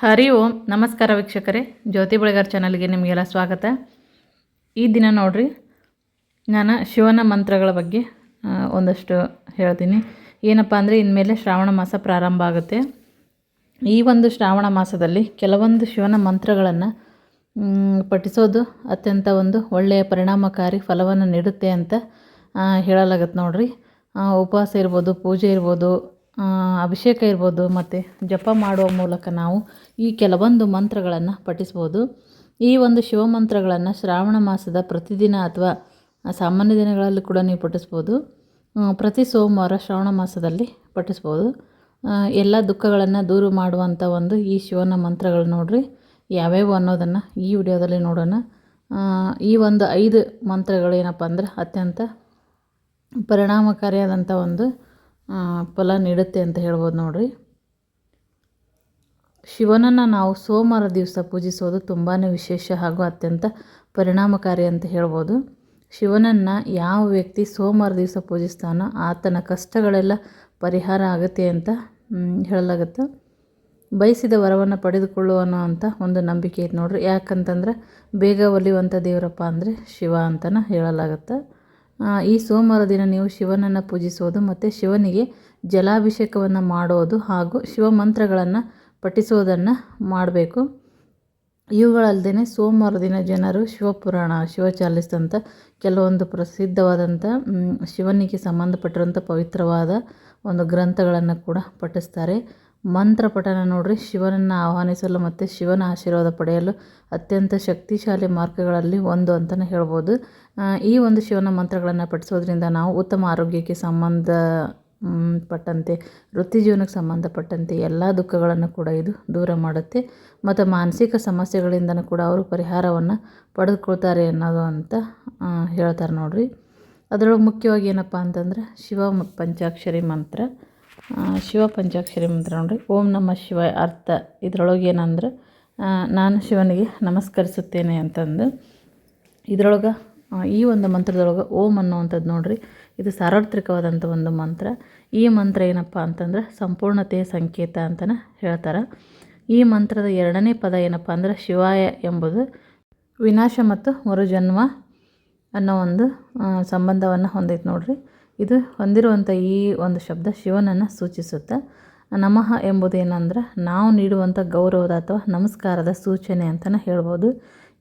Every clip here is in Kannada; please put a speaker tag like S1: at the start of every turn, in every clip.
S1: ಹರಿ ಓಂ, ನಮಸ್ಕಾರ ವೀಕ್ಷಕರೇ. ಜ್ಯೋತಿ ಬೆಳಗಾರ್ ಚಾನಲ್ಗೆ ನಿಮಗೆಲ್ಲ ಸ್ವಾಗತ. ಈ ದಿನ ನೋಡ್ರಿ, ನಾನು ಶಿವನ ಮಂತ್ರಗಳ ಬಗ್ಗೆ ಒಂದಷ್ಟು ಹೇಳ್ತೀನಿ. ಏನಪ್ಪ ಅಂದರೆ, ಇನ್ಮೇಲೆ ಶ್ರಾವಣ ಮಾಸ ಪ್ರಾರಂಭ ಆಗುತ್ತೆ. ಈ ಒಂದು ಶ್ರಾವಣ ಮಾಸದಲ್ಲಿ ಕೆಲವೊಂದು ಶಿವನ ಮಂತ್ರಗಳನ್ನು ಪಠಿಸೋದು ಅತ್ಯಂತ ಒಂದು ಒಳ್ಳೆಯ ಪರಿಣಾಮಕಾರಿ ಫಲವನ್ನು ನೀಡುತ್ತೆ ಅಂತ ಹೇಳಲಾಗತ್ತೆ ನೋಡ್ರಿ. ಉಪವಾಸ ಇರ್ಬೋದು, ಪೂಜೆ ಇರ್ಬೋದು ಅಭಿಷೇಕ ಇರ್ಬೋದು ಮತ್ತು ಜಪ ಮಾಡುವ ಮೂಲಕ ನಾವು ಈ ಕೆಲವೊಂದು ಮಂತ್ರಗಳನ್ನು ಪಠಿಸ್ಬೋದು. ಈ ಒಂದು ಶಿವಮಂತ್ರಗಳನ್ನು ಶ್ರಾವಣ ಮಾಸದ ಪ್ರತಿದಿನ ಅಥವಾ ಸಾಮಾನ್ಯ ದಿನಗಳಲ್ಲಿ ಕೂಡ ನೀವು ಪಠಿಸ್ಬೋದು. ಪ್ರತಿ ಸೋಮವಾರ ಶ್ರಾವಣ ಮಾಸದಲ್ಲಿ ಪಠಿಸ್ಬೋದು. ಎಲ್ಲ ದುಃಖಗಳನ್ನು ದೂರ ಮಾಡುವಂಥ ಒಂದು ಈ ಶಿವನ ಮಂತ್ರಗಳು ನೋಡ್ರಿ. ಯಾವ್ಯಾವು ಅನ್ನೋದನ್ನು ಈ ವಿಡಿಯೋದಲ್ಲಿ ನೋಡೋಣ. ಈ ಒಂದು ಐದು ಮಂತ್ರಗಳು ಏನಪ್ಪ ಅಂದ್ರೆ ಅತ್ಯಂತ ಪರಿಣಾಮಕಾರಿಯಾದಂಥ ಒಂದು ಫಲ ನೀಡುತ್ತೆ ಅಂತ ಹೇಳ್ಬೋದು ನೋಡಿರಿ. ಶಿವನನ್ನು ನಾವು ಸೋಮವಾರ ದಿವಸ ಪೂಜಿಸೋದು ತುಂಬಾ ವಿಶೇಷ ಹಾಗೂ ಅತ್ಯಂತ ಪರಿಣಾಮಕಾರಿ ಅಂತ ಹೇಳ್ಬೋದು. ಶಿವನನ್ನು ಯಾವ ವ್ಯಕ್ತಿ ಸೋಮವಾರ ದಿವಸ ಪೂಜಿಸ್ತಾನೋ ಆತನ ಕಷ್ಟಗಳೆಲ್ಲ ಪರಿಹಾರ ಆಗುತ್ತೆ ಅಂತ ಹೇಳಲಾಗುತ್ತೆ. ಬಯಸಿದ ವರವನ್ನು ಪಡೆದುಕೊಳ್ಳುವ ಅನ್ನೋ ಅಂತ ಒಂದು ನಂಬಿಕೆ ಐತೆ ನೋಡ್ರಿ. ಯಾಕಂತಂದ್ರೆ ಬೇಗ ಒಲಿಯುವಂಥ ದೇವರಪ್ಪ ಅಂದರೆ ಶಿವ ಅಂತಲೇ ಹೇಳಲಾಗುತ್ತೆ. ಈ ಸೋಮವಾರ ದಿನ ನೀವು ಶಿವನನ್ನು ಪೂಜಿಸೋದು ಮತ್ತು ಶಿವನಿಗೆ ಜಲಾಭಿಷೇಕವನ್ನು ಮಾಡೋದು ಹಾಗೂ ಶಿವ ಮಂತ್ರಗಳನ್ನು ಪಠಿಸೋದನ್ನು ಮಾಡಬೇಕು. ಇವುಗಳಲ್ಲದೆ ಸೋಮವಾರ ದಿನ ಜನರು ಶಿವಪುರಾಣ ಶಿವಚಾಲಿಸ್ ಕೆಲವೊಂದು ಪ್ರಸಿದ್ಧವಾದಂಥ ಶಿವನಿಗೆ ಸಂಬಂಧಪಟ್ಟಿರುವಂಥ ಪವಿತ್ರವಾದ ಒಂದು ಗ್ರಂಥಗಳನ್ನು ಕೂಡ ಪಠಿಸ್ತಾರೆ. ಮಂತ್ರ ಪಠನ ನೋಡ್ರಿ. ಶಿವನನ್ನು ಆಹ್ವಾನಿಸಲು ಮತ್ತು ಶಿವನ ಆಶೀರ್ವಾದ ಪಡೆಯಲು ಅತ್ಯಂತ ಶಕ್ತಿಶಾಲಿ ಮಾರ್ಗಗಳಲ್ಲಿ ಒಂದು ಅಂತಲೇ ಹೇಳ್ಬೋದು. ಈ ಒಂದು ಶಿವನ ಮಂತ್ರಗಳನ್ನು ಪಠಿಸೋದ್ರಿಂದ ನಾವು ಉತ್ತಮ ಆರೋಗ್ಯಕ್ಕೆ ಸಂಬಂಧ ಪಟ್ಟಂತೆ, ವೃತ್ತಿ ಜೀವನಕ್ಕೆ ಸಂಬಂಧಪಟ್ಟಂತೆ ಎಲ್ಲ ದುಃಖಗಳನ್ನು ಕೂಡ ಇದು ದೂರ ಮಾಡುತ್ತೆ. ಮತ್ತು ಮಾನಸಿಕ ಸಮಸ್ಯೆಗಳಿಂದನೂ ಕೂಡ ಅವರು ಪರಿಹಾರವನ್ನು ಪಡೆದುಕೊಳ್ತಾರೆ ಅನ್ನೋದು ಅಂತ ಹೇಳ್ತಾರೆ ನೋಡಿರಿ. ಅದರೊಳಗೆ ಮುಖ್ಯವಾಗಿ ಏನಪ್ಪ ಅಂತಂದ್ರೆ ಶಿವ ಪಂಚಾಕ್ಷರಿ ಮಂತ್ರ. ಶಿವ ಪಂಚಾಕ್ಷರಿ ಮಂತ್ರ ನೋಡ್ರಿ. ಓಂ ನಮ ಶಿವ ಅರ್ಥ. ಇದರೊಳಗೆ ಏನಂದ್ರೆ ನಾನು ಶಿವನಿಗೆ ನಮಸ್ಕರಿಸುತ್ತೇನೆ ಅಂತಂದು. ಇದರೊಳಗೆ ಈ ಒಂದು ಮಂತ್ರದೊಳಗೆ ಓಂ ಅನ್ನುವಂಥದ್ದು ನೋಡ್ರಿ. ಇದು ಸಾರ್ವತ್ರಿಕವಾದಂಥ ಒಂದು ಮಂತ್ರ. ಈ ಮಂತ್ರ ಏನಪ್ಪ ಅಂತಂದ್ರೆ, ಸಂಪೂರ್ಣತೆಯ ಸಂಕೇತ ಅಂತಲೇ ಹೇಳ್ತಾರೆ. ಈ ಮಂತ್ರದ ಎರಡನೇ ಪದ ಏನಪ್ಪ ಅಂದ್ರೆ, ಶಿವಾಯ ಎಂಬುದು ವಿನಾಶ ಮತ್ತು ಮರುಜನ್ಮ ಅನ್ನೋ ಒಂದು ಸಂಬಂಧವನ್ನು ಹೊಂದೈತೆ ನೋಡ್ರಿ. ಇದು ಹೊಂದಿರುವಂಥ ಈ ಒಂದು ಶಬ್ದ ಶಿವನನ್ನು ಸೂಚಿಸುತ್ತೆ. ನಮಃ ಎಂಬುದೇನಂದ್ರೆ ನಾವು ನೀಡುವಂಥ ಗೌರವದ ಅಥವಾ ನಮಸ್ಕಾರದ ಸೂಚನೆ ಅಂತಲೇ ಹೇಳ್ಬೋದು.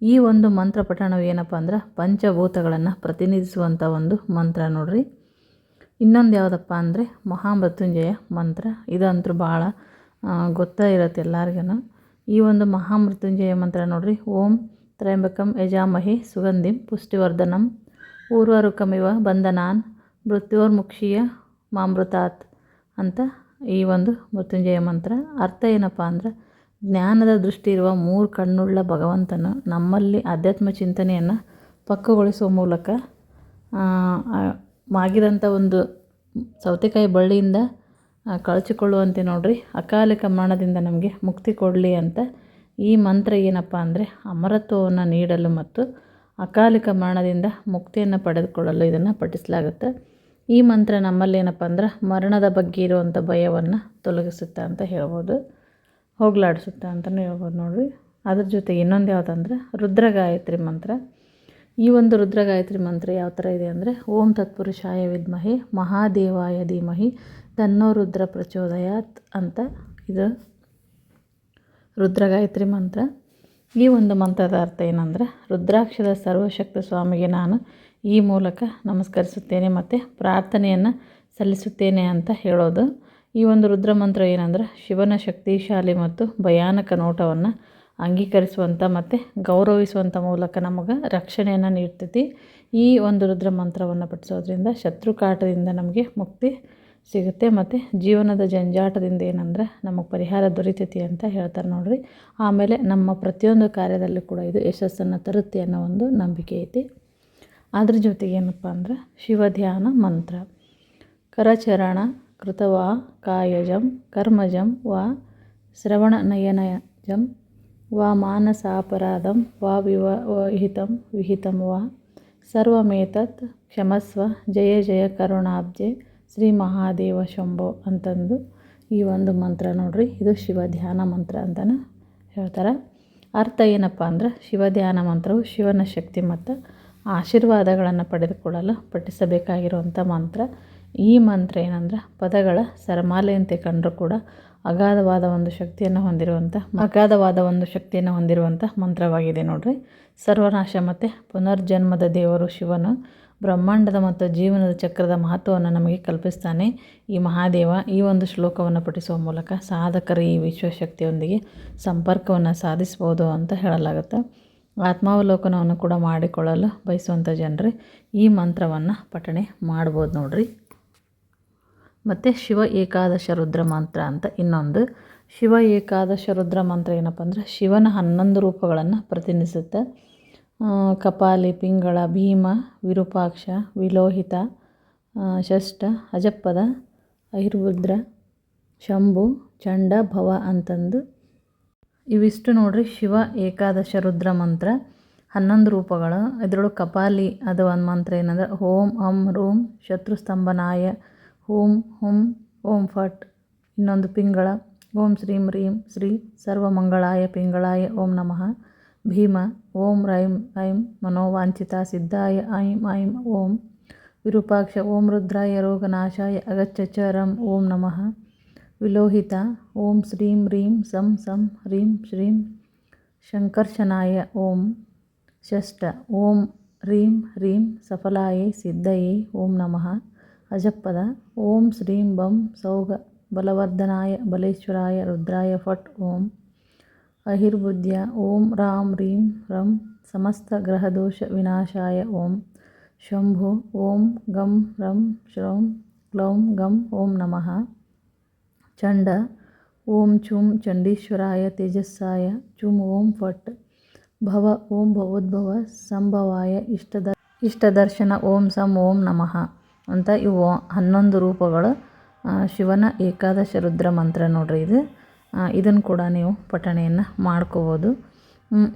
S1: ಈ ಒಂದು ಮಂತ್ರ ಪಠಣವು ಏನಪ್ಪ ಅಂದ್ರೆ ಪಂಚಭೂತಗಳನ್ನು ಪ್ರತಿನಿಧಿಸುವಂಥ ಒಂದು ಮಂತ್ರ ನೋಡ್ರಿ. ಇನ್ನೊಂದು ಯಾವುದಪ್ಪ ಅಂದರೆ ಮಹಾಮೃತ್ಯುಂಜಯ ಮಂತ್ರ. ಇದಂತೂ ಭಾಳ ಗೊತ್ತಾ ಇರುತ್ತೆ ಎಲ್ಲರಿಗೂ ಈ ಒಂದು ಮಹಾಮೃತ್ಯುಂಜಯ ಮಂತ್ರ ನೋಡ್ರಿ. ಓಂ ತ್ರಯಂಬಕಂ ಯಜಾಮಹಿ ಸುಗಂಧಿಂ ಪುಷ್ಟಿವರ್ಧನಂ ಪೂರ್ವರುಕಮಿವ ಬಂಧನಾನ್ ಮೃತ್ಯೋರ್ಮುಕ್ಷೀಯ ಮಾಮೃತಾತ್ ಅಂತ ಈ ಒಂದು ಮೃತ್ಯುಂಜಯ ಮಂತ್ರ. ಅರ್ಥ ಏನಪ್ಪ ಅಂದ್ರೆ ಜ್ಞಾನದ ದೃಷ್ಟಿ ಇರುವ ಮೂರು ಕಣ್ಣುಳ್ಳ ಭಗವಂತನು ನಮ್ಮಲ್ಲಿ ಆಧ್ಯಾತ್ಮ ಚಿಂತನೆಯನ್ನು ಪಕ್ಕಗೊಳಿಸುವ ಮೂಲಕ ಮಾಗಿದಂಥ ಒಂದು ಸೌತೆಕಾಯಿ ಬಳ್ಳಿಯಿಂದ ಕಳಚಿಕೊಳ್ಳುವಂತೆ ನೋಡ್ರಿ. ಅಕಾಲಿಕ ಮರಣದಿಂದ ನಮಗೆ ಮುಕ್ತಿ ಕೊಡಲಿ ಅಂತ ಈ ಮಂತ್ರ ಏನಪ್ಪ ಅಂದರೆ ಅಮರತ್ವವನ್ನು ನೀಡಲು ಮತ್ತು ಅಕಾಲಿಕ ಮರಣದಿಂದ ಮುಕ್ತಿಯನ್ನು ಪಡೆದುಕೊಳ್ಳಲು ಇದನ್ನು ಪಠಿಸಲಾಗುತ್ತೆ. ಈ ಮಂತ್ರ ನಮ್ಮಲ್ಲಿ ಏನಪ್ಪ ಅಂದ್ರೆ ಮರಣದ ಬಗ್ಗೆ ಇರುವಂಥ ಭಯವನ್ನು ತೊಲಗಿಸುತ್ತೆ ಅಂತ ಹೇಳ್ಬೋದು. ಹೋಗ್ಲಾಡಿಸುತ್ತೆ ಅಂತಲೂ ಹೇಳ್ಬೋದು ನೋಡಿರಿ. ಅದ್ರ ಜೊತೆ ಇನ್ನೊಂದು ಯಾವುದಂದ್ರೆ ರುದ್ರಗಾಯತ್ರಿ ಮಂತ್ರ. ಈ ಒಂದು ರುದ್ರಗಾಯತ್ರಿ ಮಂತ್ರ ಯಾವ ಥರ ಇದೆ ಅಂದರೆ, ಓಂ ತತ್ಪುರುಷಾಯ ವಿದ್ಮಹಿ ಮಹಾದೇವಾಯ ಧೀಮಹಿ ತನ್ನೋ ರುದ್ರ ಪ್ರಚೋದಯಾತ್ ಅಂತ ಇದು ರುದ್ರಗಾಯತ್ರಿ ಮಂತ್ರ. ಈ ಒಂದು ಮಂತ್ರದ ಅರ್ಥ ಏನಂದರೆ, ರುದ್ರಾಕ್ಷದ ಸರ್ವಶಕ್ತ ಸ್ವಾಮಿಗೆ ನಾನು ಈ ಮೂಲಕ ನಮಸ್ಕರಿಸುತ್ತೇನೆ ಮತ್ತು ಪ್ರಾರ್ಥನೆಯನ್ನು ಸಲ್ಲಿಸುತ್ತೇನೆ ಅಂತ ಹೇಳೋದು. ಈ ಒಂದು ರುದ್ರ ಮಂತ್ರ ಏನಂದ್ರೆ, ಶಿವನ ಶಕ್ತಿಶಾಲಿ ಮತ್ತು ಭಯಾನಕ ನೋಟವನ್ನು ಅಂಗೀಕರಿಸುವಂಥ ಮತ್ತು ಗೌರವಿಸುವಂಥ ಮೂಲಕ ನಮಗೆ ರಕ್ಷಣೆಯನ್ನು ನೀಡ್ತೈತಿ. ಈ ಒಂದು ರುದ್ರ ಮಂತ್ರವನ್ನು ಪಠಿಸೋದ್ರಿಂದ ಶತ್ರು ಕಾಟದಿಂದ ನಮಗೆ ಮುಕ್ತಿ ಸಿಗುತ್ತೆ ಮತ್ತು ಜೀವನದ ಜಂಜಾಟದಿಂದ ಏನಂದ್ರೆ ನಮಗೆ ಪರಿಹಾರ ದೊರೀತೈತಿ ಅಂತ ಹೇಳ್ತಾರೆ ನೋಡಿರಿ. ಆಮೇಲೆ ನಮ್ಮ ಪ್ರತಿಯೊಂದು ಕಾರ್ಯದಲ್ಲೂ ಕೂಡ ಇದು ಯಶಸ್ಸನ್ನು ತರುತ್ತೆ ಅನ್ನೋ ಒಂದು ನಂಬಿಕೆ ಐತಿ. ಅದ್ರ ಜೊತೆಗೆ ಏನಪ್ಪ ಅಂದ್ರೆ ಶಿವಧ್ಯಾನ ಮಂತ್ರ. ಕರಚರಣ ಕೃತವಾ ಕಾಯಜಂ ಕರ್ಮಜಂ ವಾ ಶ್ರವಣನಯನಜಂ ವಾ ಮಾನಸಾಪರಾಧಂ ವಾ ವಿವ ವಿಹಿತಂ ವಿಹಿತಂ ವಾ ಸರ್ವಮೇತತ್ ಕ್ಷಮಸ್ವ ಜಯ ಜಯ ಕರುಣಾಬ್ಜೆ ಶ್ರೀ ಮಹಾದೇವ ಶಂಭೋ ಅಂತಂದು ಈ ಒಂದು ಮಂತ್ರ ನೋಡ್ರಿ. ಇದು ಶಿವ ಧ್ಯಾನ ಮಂತ್ರ ಅಂತಲೇ ಹೇಳ್ತಾರೆ. ಅರ್ಥ ಏನಪ್ಪ ಅಂದ್ರೆ ಶಿವ ಧ್ಯಾನ ಮಂತ್ರವು ಶಿವನ ಶಕ್ತಿ ಮತ್ತು ಆಶೀರ್ವಾದಗಳನ್ನು ಪಡೆದುಕೊಳ್ಳಲು ಪಠಿಸಬೇಕಾಗಿರುವಂಥ ಮಂತ್ರ. ಈ ಮಂತ್ರ ಏನಂದ್ರೆ, ಪದಗಳ ಸರಮಾಲೆಯಂತೆ ಕಂಡರೂ ಕೂಡ ಅಗಾಧವಾದ ಒಂದು ಶಕ್ತಿಯನ್ನು ಹೊಂದಿರುವಂಥ, ಅಗಾಧವಾದ ಒಂದು ಶಕ್ತಿಯನ್ನು ಹೊಂದಿರುವಂಥ ಮಂತ್ರವಾಗಿದೆ ನೋಡ್ರಿ. ಸರ್ವನಾಶ ಮತ್ತು ಪುನರ್ಜನ್ಮದ ದೇವರು ಶಿವನು. ಬ್ರಹ್ಮಾಂಡದ ಮತ್ತು ಜೀವನದ ಚಕ್ರದ ಮಹತ್ವವನ್ನು ನಮಗೆ ಕಲ್ಪಿಸ್ತಾನೆ. ಈ ಮಹಾದೇವ ಈ ಒಂದು ಶ್ಲೋಕವನ್ನು ಪಠಿಸುವ ಮೂಲಕ ಸಾಧಕರು ಈ ವಿಶ್ವಶಕ್ತಿಯೊಂದಿಗೆ ಸಂಪರ್ಕವನ್ನು ಸಾಧಿಸ್ಬೋದು ಅಂತ ಹೇಳಲಾಗುತ್ತೆ. ಆತ್ಮಾವಲೋಕನವನ್ನು ಕೂಡ ಮಾಡಿಕೊಳ್ಳಲು ಬಯಸುವಂಥ ಜನರು, ಈ ಮಂತ್ರವನ್ನು ಪಠಣೆ ಮಾಡ್ಬೋದು ನೋಡ್ರಿ. ಮತ್ತು ಶಿವ ಏಕಾದಶ ರುದ್ರ ಮಂತ್ರ ಅಂತ ಇನ್ನೊಂದು. ಶಿವ ಏಕಾದಶ ರುದ್ರ ಮಂತ್ರ ಏನಪ್ಪ ಅಂದರೆ ಶಿವನ ಹನ್ನೊಂದು ರೂಪಗಳನ್ನು ಪ್ರತಿನಿಧಿಸುತ್ತೆ. ಕಪಾಲಿ, ಪಿಂಗಳ, ಭೀಮ, ವಿರೂಪಾಕ್ಷ, ವಿಲೋಹಿತ ಷಷ್ಠ, ಅಜಪ್ಪದ ಐರ್ವುದ್ರ ಶಂಭು, ಚಂಡ, ಭವ ಅಂತಂದು ಇವಿಷ್ಟು ನೋಡ್ರಿ ಶಿವ ಏಕಾದಶ ರುದ್ರ ಮಂತ್ರ, ಹನ್ನೊಂದು ರೂಪಗಳು, ಇದರೊಳಗೆ ಕಪಾಲಿ ಅದು ಒಂದು ಮಂತ್ರ ಏನಂದ್ರೆ, ಓಂ, ಅಂ, ರೂಂ, ಶತ್ರುಸ್ತಂಭನಾಯ ಓಂ ಹುಂ, ಓಂ ಫಟ್, ಇನ್ನೊಂದು ಪಿಂಗಳ, ಓಂ ಶ್ರೀಂ ರೀಂ, ಶ್ರೀ ಸರ್ವಮಂಗಳಾಯ ಪಿಂಗಳಾಯ, ಓಂ ನಮಃ, ಭೀಮ, ಓಂ ರೈಂ, ಐಂ ಮನೋವಾಂಛಿತ ಸಿದ್ಧಾಯ, ಐಂ ಐಂ, ಓಂ, ವಿರೂಪಾಕ್ಷ, ಓಂ ರುದ್ರಾಯ, ರೋಗನಾಶಾಯ, ಅಗಚ್ಚ ಚರಂ, ಓಂ ನಮಃ. ವಿಲೋಹಿತ ಓಂ ಶ್ರೀಂ ರೀಂ ಸಂ ಸಂ ಹ್ರೀಂ ಶ್ರೀಂ ಶಂಕರ್ಷನಾಯ ಓಂ ಷಷ್ಠ ಓಂ ಹ್ರೀಂ ಹ್ರೀಂ ಸಫಲಾಯ ಸಿದ್ಧಯೇ ಓಂ ನಮಃ ಅಜಪ್ಪದ ಓಂ ಶ್ರೀಂ ಬಂ ಸೌಗ ಬಲವರ್ಧನಾಯ ಬಲೇಶ್ವರಾಯ ರುದ್ರಾಯ ಫಟ್ ಓಂ ಅಹಿರ್ಬುದ್ಧ್ಯ ಓಂ ರಾಂ ರೀಂ ರಂ ಸಮಸ್ತ ಗ್ರಹದೋಷ ವಿನಾಶಾಯ ಓಂ ಶಂಭು ಓಂ ಗಂ ರಂ ಶ್ರೌಂ ಕ್ಲೌಂ ಗಂ ಓಂ ನಮಃ ಚಂಡ ಓಂ ಚುಂ ಚಂಡೀಶ್ವರಾಯ ತೇಜಸ್ಸಾಯ ಚುಂ ಓಂ ಫಟ್ ಭವ ಓಂ ಭವೋದ್ಭವ ಸಂಭವಾಯ ಇಷ್ಟದ ಇಷ್ಟದರ್ಶನ ಓಂ ಸಂ ಓಂ ನಮಃ ಅಂತ ಇವು ಹನ್ನೊಂದು ರೂಪಗಳು ಶಿವನ ಏಕಾದಶ ರುದ್ರ ಮಂತ್ರ ನೋಡ್ರಿ ಇದು. ಇದನ್ನು ಕೂಡ ನೀವು ಪಠಣೆಯನ್ನು ಮಾಡ್ಕೋಬೋದು.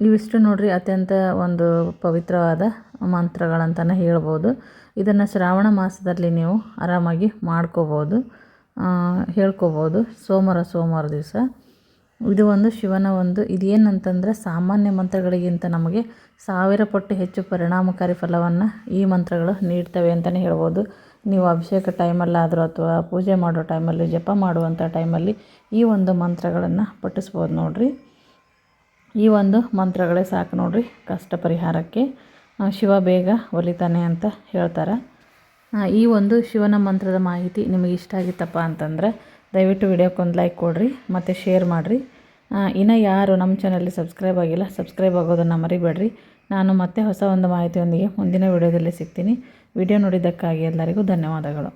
S1: ಇವಿಷ್ಟು ನೋಡ್ರಿ ಅತ್ಯಂತ ಒಂದು ಪವಿತ್ರವಾದ ಮಂತ್ರಗಳಂತಲೇ ಹೇಳ್ಬೋದು. ಇದನ್ನು ಶ್ರಾವಣ ಮಾಸದಲ್ಲಿ ನೀವು ಆರಾಮಾಗಿ ಮಾಡ್ಕೋಬೋದು. ಹೇಳ್ಕೋಬೋದು. ಸೋಮವಾರ ಸೋಮವಾರ ದಿವಸ. ಇದು ಒಂದು ಶಿವನ ಒಂದು ಇದೇನಂತಂದರೆ ಸಾಮಾನ್ಯ ಮಂತ್ರಗಳಿಗಿಂತ ನಮಗೆ ಸಾವಿರ ಪಟ್ಟು ಹೆಚ್ಚು ಪರಿಣಾಮಕಾರಿ ಫಲವನ್ನು ಈ ಮಂತ್ರಗಳು ನೀಡ್ತವೆ ಅಂತಲೇ ಹೇಳ್ಬೋದು. ನೀವು ಅಭಿಷೇಕ ಟೈಮಲ್ಲಾದರೂ ಅಥವಾ ಪೂಜೆ ಮಾಡೋ ಟೈಮಲ್ಲಿ ಜಪ ಮಾಡುವಂಥ ಟೈಮಲ್ಲಿ ಈ ಒಂದು ಮಂತ್ರಗಳನ್ನು ಪಠಿಸ್ಬೋದು ನೋಡಿರಿ. ಈ ಒಂದು ಮಂತ್ರಗಳೇ ಸಾಕು ನೋಡಿರಿ ಕಷ್ಟ ಪರಿಹಾರಕ್ಕೆ. ಶಿವ ಬೇಗ ಒಲಿತಾನೆ ಅಂತ ಹೇಳ್ತಾರೆ. ಈ ಒಂದು ಶಿವನ ಮಂತ್ರದ ಮಾಹಿತಿ ನಿಮಗೆ ಇಷ್ಟ ಆಗಿತ್ತಪ್ಪ ಅಂತಂದರೆ ದಯವಿಟ್ಟು ವಿಡಿಯೋಕ್ಕೊಂದು ಲೈಕ್ ಕೊಡಿರಿ, ಮತ್ತು ಶೇರ್ ಮಾಡಿರಿ. ಇನ್ನು ಯಾರು ನಮ್ಮ ಚಾನಲ್ಲಿ ಸಬ್ಸ್ಕ್ರೈಬ್ ಆಗಿಲ್ಲ ಸಬ್ಸ್ಕ್ರೈಬ್ ಆಗೋದನ್ನು ಮರಿಬೇಡ್ರಿ. ನಾನು ಮತ್ತೆ ಹೊಸ ಒಂದು ಮಾಹಿತಿಯೊಂದಿಗೆ ಮುಂದಿನ ವಿಡಿಯೋದಲ್ಲಿ ಸಿಗ್ತೀನಿ. ವಿಡಿಯೋ ನೋಡಿದ್ದಕ್ಕಾಗಿ ಎಲ್ಲರಿಗೂ ಧನ್ಯವಾದಗಳು.